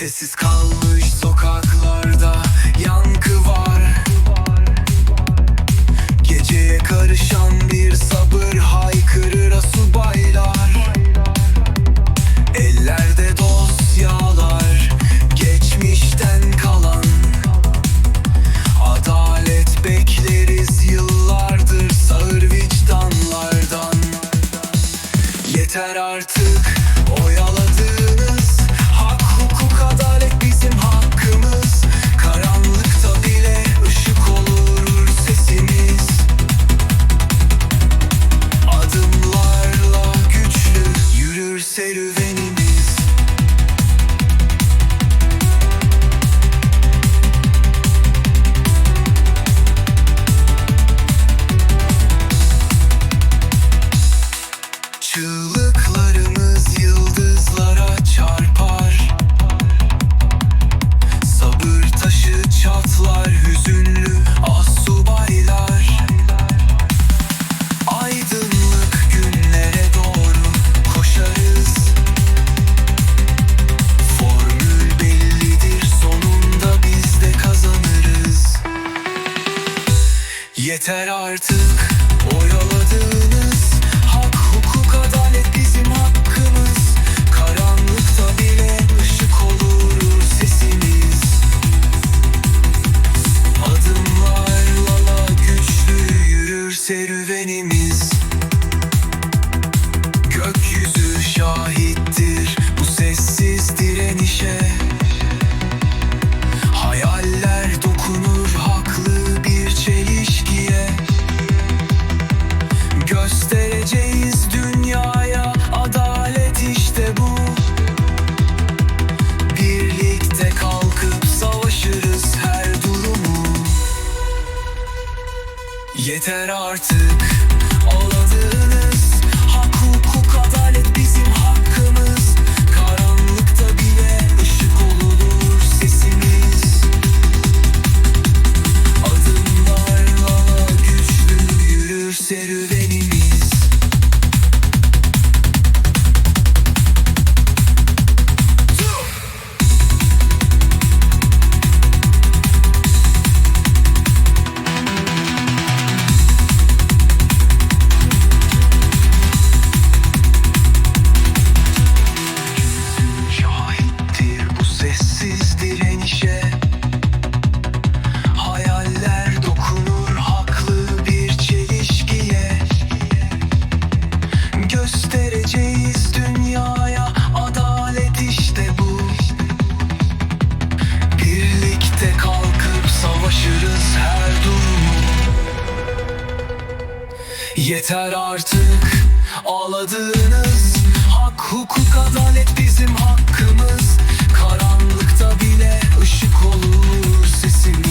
Sessiz kalmış sokaklarda yankı var. Geceye karışan bir sabır haykırır asubaylar. Ellerde dosyalar geçmişten kalan. Adalet bekleriz yıllardır sağır vicdanlardan. Yeter artık Çığlıklarımız yıldızlara çarpar. Sabır taşı çatlar hüzünlü asubaylar Aydınlık günlere doğru koşarız. Formül bellidir sonunda biz de kazanırız. Yeter artık Yeter artık. Aşırız her durumu Yeter artık ağladığınız. Hak, hukuk, adalet bizim hakkımız. Karanlıkta bile ışık olur sesimiz.